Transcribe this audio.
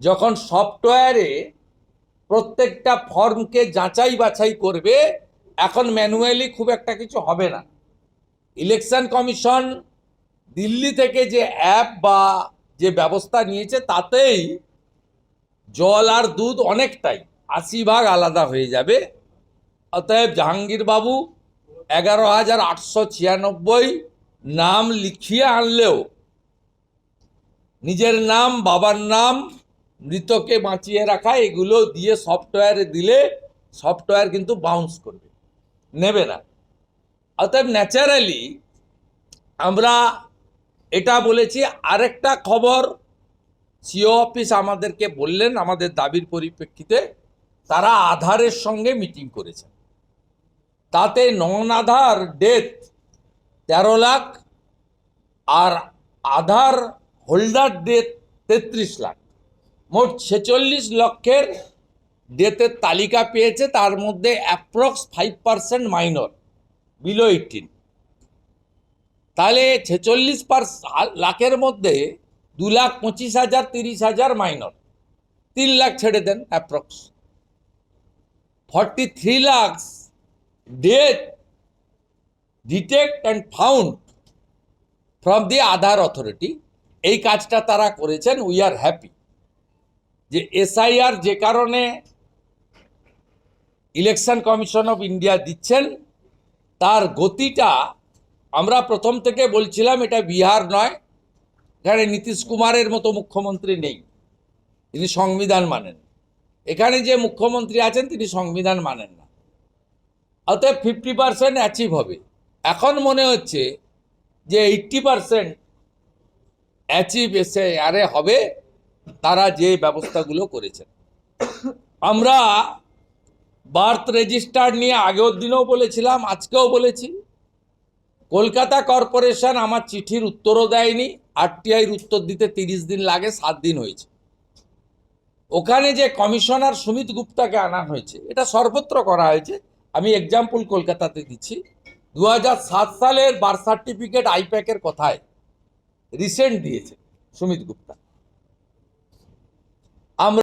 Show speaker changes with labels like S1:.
S1: যখন সফটওয়্যারে প্রত্যেকটা ফর্মকে যাচাই বাছাই করবে, এখন ম্যানুয়ালি খুব একটা কিছু হবে না। ইলেকশন কমিশন দিল্লি থেকে যে অ্যাপ বা যে ব্যবস্থা নিয়েছে, তাতেই জল আর দুধ অনেকটাই, আশি ভাগ আলাদা হয়ে যাবে। অতএব জাহাঙ্গীরবাবু এগারো হাজার আটশো ছিয়ানব্বই নাম লিখিয়ে আনলেও, নিজের নাম, বাবার নাম মৃতকে বাঁচিয়ে রাখা, এগুলো দিয়ে সফটওয়্যারে দিলে সফটওয়্যার কিন্তু বাউন্স করবে। নেবে না। অতএব ন্যাচারালি আমরা এটা বলেছি, আরেকটা খবর সিও অফিস আমাদেরকে বললেন, আমাদের দাবির পরিপ্রেক্ষিতে, তারা আধারের সঙ্গে মিটিং করেছেন। তাতে নন আধার ডেথ তেরো লাখ আর আধার হোল্ডার ডেথ তেত্রিশ লাখ। মোট ছেচল্লিশ লক্ষের ডেথের তালিকা পেয়েছে, তার মধ্যে approx five percent minor below eighteen তাহলে ছেচল্লিশ পার লাখের মধ্যে দু লাখ পঁচিশ হাজার, তিরিশ হাজার মাইনর তিন লাখ ছেড়ে দেন approx forty three lakhs death detect and found from the Aadhaar authority এই কাজটা তারা করেছেন উই আর হ্যাপি যে এসআইআর যে কারণে ইলেকশন কমিশন অফ ইন্ডিয়া দিচ্ছেন, তার গতিটা আমরা প্রথম থেকে বলছিলাম এটা বিহার নয়। এখানে নীতিশ কুমারের মতো মুখ্যমন্ত্রী নেই, তিনি সংবিধান মানেন। এখানে যে মুখ্যমন্ত্রী আছেন, তিনি সংবিধান মানেন না। অতএব ফিফটি পার্সেন্ট অ্যাচিভ হবে। এখন মনে হচ্ছে যে এইট্টি পার্সেন্ট অ্যাচিভ এসে আরে হবে। তারা যে ব্যবস্থাগুলো করেছেন। আমরা বার্থ রেজিস্টার নিয়ে আগের দিনেও বলেছিলাম, আজকেও বলেছি। কলকাতা কর্পোরেশন আমার চিঠির উত্তরও দেয়নি, আরটিআইয়ের উত্তর দিতে তিরিশ দিন লাগে, সাত দিন হয়েছে। ওখানে যে কমিশনার সুমিত গুপ্তাকে আনা হয়েছে, এটা সর্বত্র করা হয়েছে। আমি এক্সাম্পল কলকাতাতে দিচ্ছি। দু হাজার সাত সালের বার্থ সার্টিফিকেট আইপ্যাকের কথায় রিসেন্ট দিয়েছে সুমিত গুপ্তা। আমরা